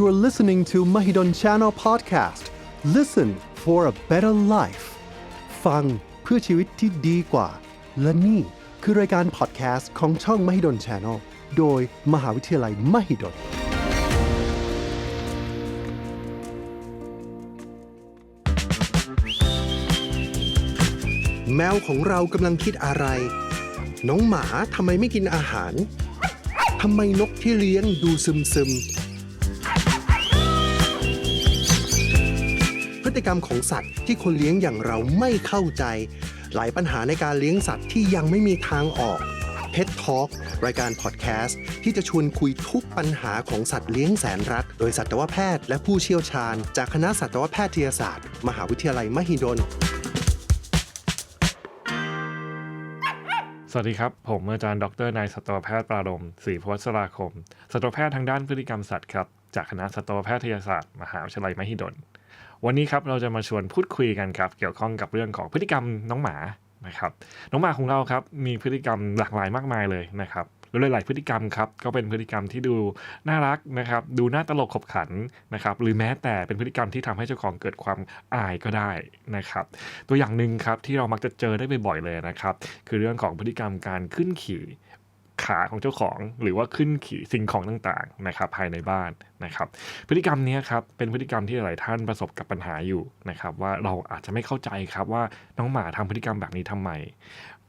You are listening to Mahidol Channel Podcast. Listen for a better life. ฟังเพื่อชีวิตที่ดีกว่า และนี่คือรายการพอดแคสต์ของช่อง Mahidol Channel โดยมหาวิทยาลัย Mahidol แมวของเรากำลังคิดอะไร น้องหมาทำไมไม่กินอาหาร ทำไมนกที่เลี้ยงดูซึมซึม พฤติกรรมของสัตว์ที่คนเลี้ยงอย่างเราไม่เข้าใจ หลายปัญหาในการเลี้ยงสัตว์ที่ยังไม่มีทางออก Pet Talk รายการพอดแคสต์ที่จะชวนคุยทุกปัญหาของสัตว์เลี้ยงแสนรัก โดยสัตวแพทย์และผู้เชี่ยวชาญ จากคณะสัตวแพทยศาสตร์ มหาวิทยาลัยมหิดล สวัสดีครับ ผมอาจารย์ดรนายสัตวแพทย์ปราดมศรีพวัชราคม สัตวแพทย์ทางด้านพฤติกรรมสัตว์ครับ จากคณะสัตวแพทยศาสตร์ มหาวิทยาลัยมหิดล วันนี้ครับเราจะมาชวนพูดคุยกันครับ เกี่ยวข้องกับเรื่องของพฤติกรรมน้องหมานะครับน้องหมาของเราครับมีพฤติกรรมหลากหลายมากมายเลยนะครับแล้วหลาย ๆ พฤติกรรมครับก็เป็นพฤติกรรมที่ดูน่ารักนะครับดูน่าตลกขบขันนะครับหรือแม้แต่เป็นพฤติกรรมที่ทำให้เจ้าของเกิดความอายก็ได้นะครับตัวอย่างหนึ่งครับที่เรามักจะเจอได้บ่อยๆเลยนะครับคือเรื่องของพฤติกรรมการขึ้นขี่ ขาของเจ้าของ หรือว่าขึ้นขี่สิ่งของต่างๆนะครับภายในบ้านนะครับ พฤติกรรมนี้ครับเป็นพฤติกรรมที่หลายท่านประสบกับปัญหาอยู่นะครับว่าเราอาจจะไม่เข้าใจครับว่าน้องหมาทำพฤติกรรมแบบนี้ทำไม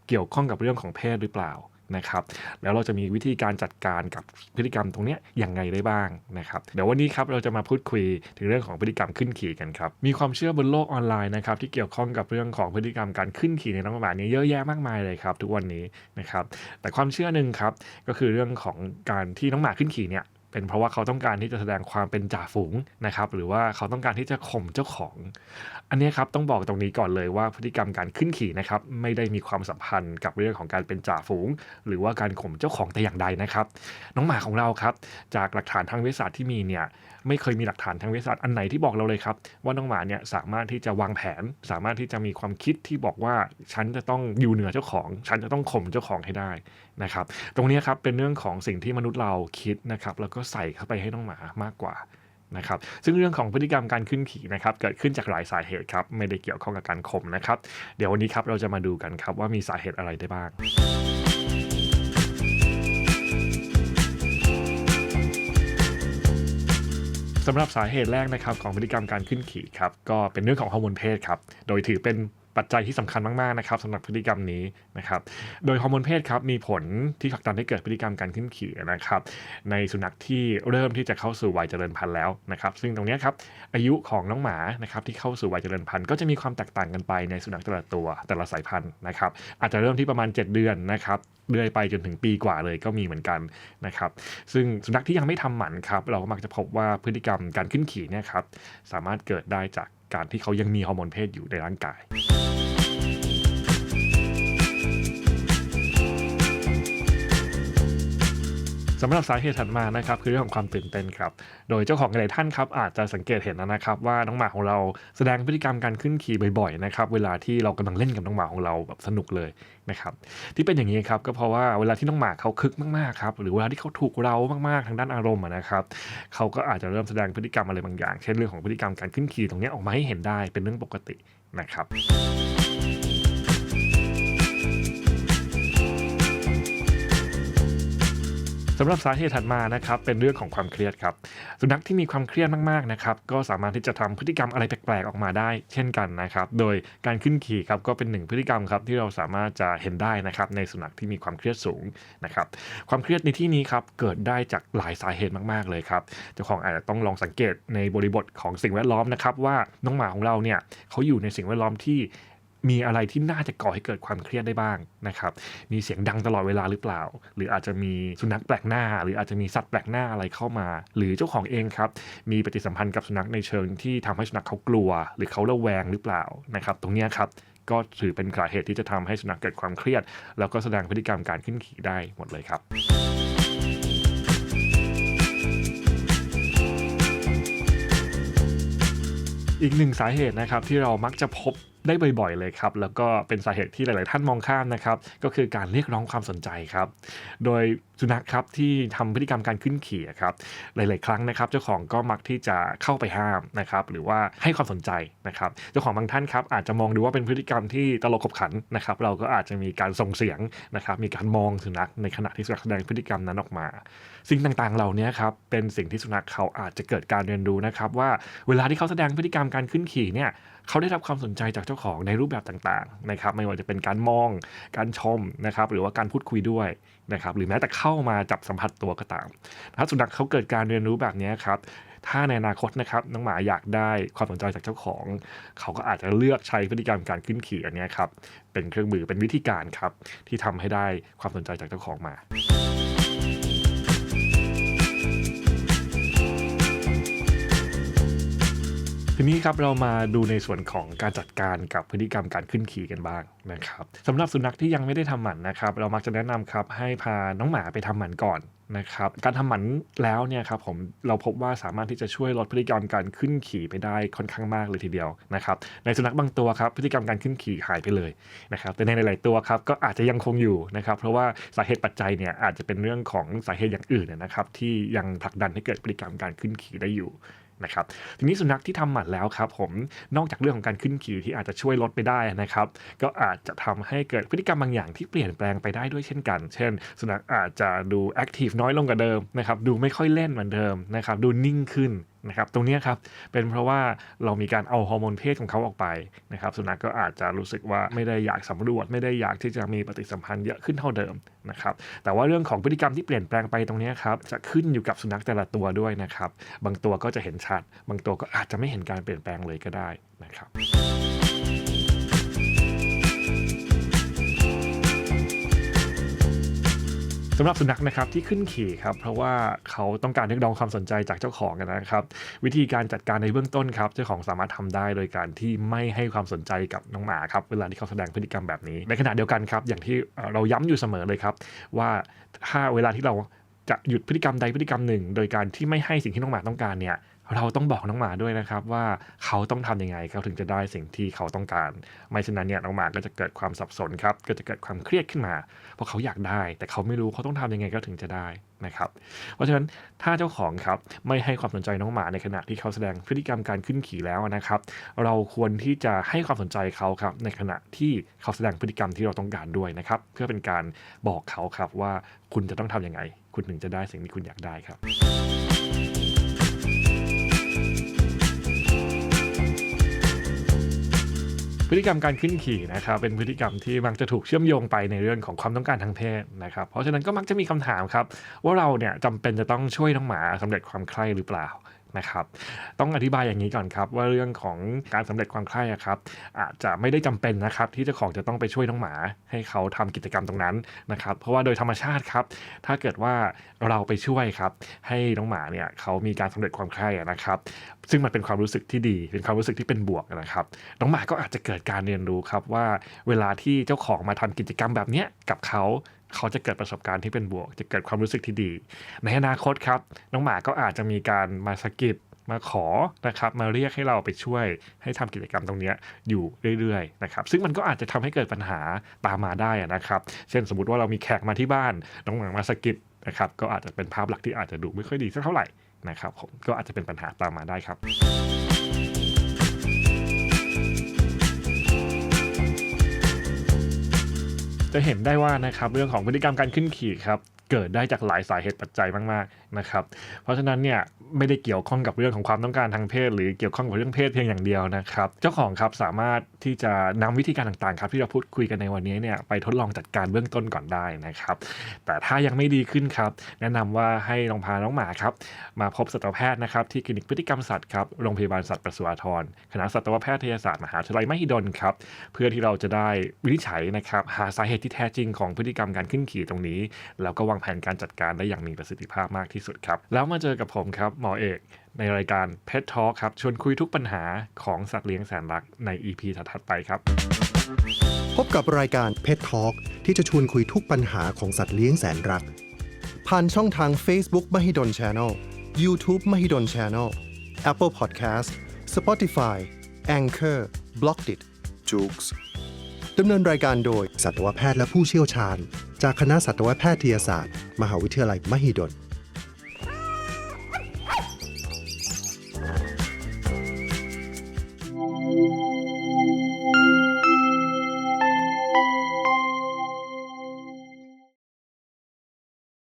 เกี่ยวข้องกับเรื่องของเพศหรือเปล่า นะครับ แล้วเราจะมีวิธีการจัดการกับพฤติกรรมตรงนี้อย่างไงได้บ้างนะครับเดี๋ยววันนี้ครับเราจะมาพูดคุยถึงเรื่องของพฤติกรรมขึ้นขี่กันครับมีความเชื่อบนโลกออนไลน์นะครับที่เกี่ยวข้องกับเรื่องของพฤติกรรมการขึ้นขี่ในน้องหมาเนี่ยเยอะแยะมากมายเลยครับ ทุกวันนี้นะครับแต่ความเชื่อหนึ่งครับก็คือเรื่องของการที่น้องหมาขึ้นขี่เนี่ย เป็นเพราะว่าเขาต้องการที่จะแสดงความเป็นจ่าฝูงนะครับ หรือว่าเขาต้องการที่จะข่มเจ้าของ อันนี้ครับต้องบอกตรงนี้ก่อนเลยว่าพฤติกรรมการขึ้นขี่นะครับไม่ได้มีความสัมพันธ์กับเรื่องของการเป็นจ่าฝูง หรือว่าการข่มเจ้าของแต่อย่างใดนะครับ น้องหมาของเราครับ จากหลักฐานทางวิทยาศาสตร์ที่มีเนี่ยไม่เคยมีหลักฐานทางวิทยาศาสตร์อันไหนที่บอกเราเลยครับ ว่าน้องหมาเนี่ยสามารถที่จะวางแผน สามารถที่จะมีความคิดที่บอกว่าฉันจะต้องอยู่เหนือเจ้าของ ฉันจะต้องข่มเจ้าของให้ได้นะครับ ตรงนี้ครับเป็นเรื่องของสิ่งที่มนุษย์เราคิดนะครับ แล้วก็ใส่เข้าไปให้น้องหมามากกว่านะครับซึ่งเรื่องของพฤติกรรมการขึ้นขี่นะครับเกิดขึ้นจากหลายสาเหตุครับไม่ได้เกี่ยวข้องกับการข่มนะครับ เดี๋ยววันนี้ครับเราจะมาดูกันครับว่ามีสาเหตุอะไรได้บ้าง สำหรับสาเหตุแรกนะครับของพฤติกรรมการขึ้นขี่ครับก็เป็นเรื่องของฮอร์โมนเพศครับโดยถือเป็น ปัจจัยที่สำคัญมากๆนะครับสำหรับพฤติกรรมนี้นะครับ โดยฮอร์โมนเพศครับมีผลที่ผลักดันให้เกิดพฤติกรรมการขึ้นขี่นะครับ ในสุนัขที่เริ่มที่จะเข้าสู่วัยเจริญพันธุ์แล้วนะครับ ซึ่งตรงนี้ครับอายุของน้องหมานะครับที่เข้าสู่วัยเจริญพันธุ์ก็จะมีความแตกต่างกันไปในสุนัขแต่ละตัวแต่ละสายพันธุ์นะครับ อาจจะเริ่มที่ประมาณ 7 เดือนนะครับเรื่อยไปจนถึงปีกว่าเลยก็มีเหมือนกันนะครับ ซึ่งสุนัขที่ยังไม่ทำหมันครับเราก็มักจะพบว่าพฤติกรรมการขึ้นขี่เนี่ยครับสามารถเกิดได้จาก การที่เขายังมีฮอร์โมนเพศอยู่ในร่างกาย สำหรับสาเหตุถัดมานะครับคือเรื่องของความตื่นเต้นครับ โดยเจ้าของหลายท่านครับอาจจะสังเกตเห็นนะครับ ว่าน้องหมาของเราแสดงพฤติกรรมการขึ้นขี่บ่อยๆนะครับเวลาที่เรากำลังเล่นกับน้องหมาของเราแบบสนุกเลยนะครับที่เป็นอย่างนี้ครับก็เพราะว่าเวลาที่น้องหมาเขาคึกมากๆครับหรือเวลาที่เขาถูกเรามากๆทางด้านอารมณ์นะครับเขาก็อาจจะเริ่มแสดงพฤติกรรมอะไรบางอย่าง เช่นเรื่องของพฤติกรรมการขึ้นขี่ตรงนี้ออกมาให้เห็นได้เป็นเรื่องปกตินะครับ สำหรับสาเหตุถัดมานะครับเป็นเรื่องของความเครียดครับ สุนัขที่มีความเครียดมากๆนะครับก็สามารถที่จะทำพฤติกรรมอะไรแปลกๆออกมาได้ เช่นกันนะครับ โดยการขึ้นขี่ครับก็เป็นหนึ่งพฤติกรรมครับที่เราสามารถจะเห็นได้นะครับในสุนัขที่มีความเครียดสูงนะครับ ความเครียดในที่นี้ครับเกิดได้จากหลายสาเหตุมากๆเลยครับเจ้าของอาจจะต้องลองสังเกตในบริบทของสิ่งแวดล้อมนะครับว่าน้องหมาของเราเนี่ยเขาอยู่ในสิ่งแวดล้อมที่ มีอะไรที่น่าจะก่อให้เกิดความเครียดได้บ้างนะครับ มีเสียงดังตลอดเวลาหรือเปล่า หรืออาจจะมีสุนัขแปลกหน้า หรืออาจจะมีสัตว์แปลกหน้าอะไรเข้ามา หรือเจ้าของเองครับ มีปฏิสัมพันธ์กับสุนัขในเชิงที่ทำให้สุนัขเขากลัว หรือเขาระแวงหรือเปล่านะครับ ตรงนี้ครับก็ถือเป็นสาเหตุที่จะทำให้สุนัขเกิดความเครียด แล้วก็แสดงพฤติกรรมการขึ้นขี่ได้หมดเลยครับอีกหนึ่งสาเหตุนะครับที่เรามักจะพบ ได้บ่อยๆเลยครับ แล้วก็เป็นสาเหตุที่หลาย ๆ ท่านมองข้ามนะครับ ก็คือการเรียกร้องความสนใจครับ โดย สุนัขครับที่ทำพฤติกรรมการขึ้นขี่ครับหลาย ๆ ครั้งนะครับ เจ้าของก็มักที่จะเข้าไปห้ามนะครับหรือว่าให้ความสนใจนะครับเจ้าของบางท่านครับอาจจะมองดูว่าเป็นพฤติกรรมที่ตลกขบขันนะครับ เราก็อาจจะมีการส่งเสียงนะครับมีการมองสุนัขในขณะที่สุนัขแสดงพฤติกรรมนั้นออกมา สิ่งต่าง ๆ เหล่านี้ครับเป็นสิ่งที่สุนัขเขาอาจจะเกิดการเรียนรู้นะครับ ว่าเวลาที่เขาแสดงพฤติกรรมการขึ้นขี่เนี่ยเขาได้รับความสนใจจากเจ้าของในรูปแบบต่าง ๆ นะครับ ไม่ว่าจะเป็นการมองการชมนะครับหรือว่าการพูดคุยด้วยนะครับหรือแม้แต่เข้าามาจับสัมผัสตัวก็ตามถ้าสุนัขเขาเกิดการเรียนรู้แบบนี้ครับถ้าในอนาคตนะครับน้องหมาอยากได้ความสนใจจากเจ้าของ เขาก็อาจจะเลือกใช้พฤติกรรมการขึ้นขี่อันนี้ครับเป็นเครื่องมือเป็นวิธีการครับที่ทำให้ได้ความสนใจจากเจ้าของมา ทีนี้ครับเรามาดูในส่วนของการจัดการกับพฤติกรรมการขึ้นขี่กันบ้างนะครับสำหรับสุนัขที่ยังไม่ได้ทำหมันนะครับเรามักจะแนะนำครับให้พาน้องหมาไปทำหมันก่อนนะครับการทำหมันแล้วเนี่ยครับผมเราพบว่าสามารถที่จะช่วยลดพฤติกรรมการขึ้นขี่ไปได้ค่อนข้างมากเลยทีเดียวนะครับในสุนัขบางตัวครับพฤติกรรมการขึ้นขี่หายไปเลยนะครับแต่ในหลาย ๆตัวครับก็อาจจะยังคงอยู่นะครับเพราะว่าสาเหตุปัจจัยเนี่ยอาจจะเป็นเรื่องของสาเหตุอย่างอื่นนะครับที่ยังผลักดันให้เกิดพฤติกรรมการขึ้นขี่ได้อยู่ นะครับทีนี้สุนัขที่ทำหมันแล้วครับผมนอกจากเรื่องของการขึ้นขี่ที่อาจจะช่วยลดไปได้นะครับ ก็อาจจะทำให้เกิดพฤติกรรมบางอย่างที่เปลี่ยนแปลงไปได้ด้วยเช่นกัน เช่น สุนัขอาจจะดูแอคทีฟน้อยลงกว่าเดิมนะครับดูไม่ค่อยเล่นเหมือนเดิมนะครับดูนิ่งขึ้น นะครับตรงนี้ครับเป็นเพราะว่าเรามีการเอาฮอร์โมนเพศของเขาออกไปนะครับสุนัขก็อาจจะรู้สึกว่าไม่ได้อยากสำรวจ ไม่ได้อยากที่จะมีปฏิสัมพันธ์เยอะขึ้นเท่าเดิมนะครับแต่ว่าเรื่องของพฤติกรรมที่เปลี่ยนแปลงไปตรงนี้ครับจะขึ้นอยู่กับสุนัขแต่ละตัวด้วยนะครับบางตัวก็จะเห็นชัด บางตัวก็อาจจะไม่เห็นการเปลี่ยนแปลงเลยก็ได้นะครับำหรับสุนัขนะครับที่ขึ้นขี่ครับเพราะว่าเขาต้องการเรียกร้องความสนใจจากเจ้าของกันนะครับวิธีการจัดการในเบื้องต้นครับเจ้าของสามารถทำได้โดยการที่ไม่ให้ความสนใจกับน้องหมาครับเวลาที่เขาแสดงพฤติกรรมแบบนี้ ในขณะเดียวกันครับอย่างที่เอ่อเราย้ำอยู่เสมอเลยครับ ว่าถ้าเวลาที่เราจะหยุดพฤติกรรมใดพฤติกรรมหนึ่ง โดยการที่ไม่ให้สิ่งที่น้องหมาต้องการเนี่ย เราต้องบอกน้องหมาด้วยนะครับว่าเขาต้องทำยังไงเขาถึงจะได้สิ่งที่เขาต้องการ ไม่เช่นนั้นเนี่ยน้องหมาก็จะเกิดความสับสนครับก็จะเกิดความเครียดขึ้นมา เพราะเขาอยากได้ แต่เขาไม่รู้เขาต้องทำยังไงก็ถึงจะได้นะครับเพราะฉะนั้นถ้าเจ้าของครับไม่ให้ความสนใจน้องหมาในขณะที่เขาแสดงพฤติกรรมการขึ้นขี่แล้วนะครับ เราควรที่จะให้ความสนใจเขาครับในขณะที่เขาแสดงพฤติกรรมที่เราต้องการด้วยนะครับ เพื่อเป็นการบอกเขาครับว่าคุณจะต้องทำยังไง คุณถึงจะได้สิ่งที่คุณอยากได้ครับ พฤติกรรมการขึ้นขี่นะครับเป็นพฤติกรรมที่มักจะถูกเชื่อมโยงไปในเรื่องของความต้องการทางเพศนะครับเพราะฉะนั้นก็มักจะมีคำถามครับว่าเราเนี่ยจำเป็นจะต้องช่วยน้องหมาสำเร็จความใคร่หรือเปล่า นะครับต้องอธิบายอย่างนี้ก่อนครับ ว่าเรื่องของการสำเร็จความใคร่ครับอาจจะไม่ได้จำเป็นนะครับ ที่เจ้าของจะต้องไปช่วยน้องหมาให้เขาทำกิจกรรมตรงนั้นนะครับ เพราะว่าโดยธรรมชาติครับ ถ้าเกิดว่าเราไปช่วยครับ ให้น้องหมาเนี่ยเขามีการสำเร็จความใคร่นะครับ ซึ่งมันเป็นความรู้สึกที่ดี เป็นความรู้สึกที่เป็นบวกนะครับ น้องหมาก็อาจจะเกิดการเรียนรู้ครับว่าเวลาที่เจ้าของมาทำกิจกรรมแบบนี้กับเขา เขาจะเกิดประสบการณ์ที่เป็นบวก จะเกิดความรู้สึกที่ดี ในอนาคตครับ น้องหมาก็อาจจะมีการมาสกิดมาขอนะครับมาเรียกให้เราไปช่วยให้ทำกิจกรรมตรงนี้อยู่เรื่อยๆนะครับซึ่งมันก็อาจจะทำให้เกิดปัญหาตามมาได้นะครับ เช่นสมมติว่าเรามีแขกมาที่บ้าน น้องหมามาสกิดนะครับก็อาจจะเป็นภาพลักษณ์ที่อาจจะดูไม่ค่อยดีสักเท่าไหร่นะครับผมก็อาจจะเป็นปัญหาตามมาได้ครับ จะเห็นได้ว่านะครับเรื่องของพฤติกรรมการขึ้นขี่ครับ เกิดได้จากหลายสาเหตุปัจจัยมากๆนะครับ เพราะฉะนั้นเนี่ยไม่ได้เกี่ยวข้องกับเรื่องของความต้องการทางเพศ หรือเกี่ยวข้องกับเรื่องเพศเพียงอย่างเดียวนะครับ เจ้าของครับสามารถที่จะนำวิธีการต่างๆ ครับที่เราพูดคุยกันในวันนี้เนี่ยไปทดลองจัดการเบื้องต้นก่อนได้นะครับ แต่ถ้ายังไม่ดีขึ้นครับ แนะนำว่าให้ลองพาน้องหมาครับมาพบสัตวแพทย์นะครับที่คลินิกพฤติกรรมสัตว์ครับโรงพยาบาลสัตว์ประสวทรคณะสัตวแพทยศาสตร์มหาวิทยาลัยมหิดลครับเพื่อที่เราจะได้วินิจฉัยนะครับหาสาเหตุที่แท้จริงของพฤติกรรมการขึ้นขี่ตรงนี้ แล้วก็วางแผนการจัดการได้อย่างมีประสิทธิภาพมากที่สุดครับ แล้วมาเจอกับผมครับหมอเอกในรายการ Pet Talk ครับชวนคุยทุกปัญหาของสัตว์เลี้ยงแสนรักใน EP ถัดไปครับ พบกับรายการ Pet Talk ที่จะชวนคุยทุกปัญหาของสัตว์เลี้ยงแสนรัก ผ่านช่องทาง Facebook Mahidol Channel YouTube Mahidol Channel Apple Podcast Spotify Anchor b l o c k d i t j o o x ดำเนินรายการโดยสัตวแพทย์และผู้เชี่ยวชาญ จากคณะสัตวแพทยศาสตร์ มหาวิทยาลัยมหิดล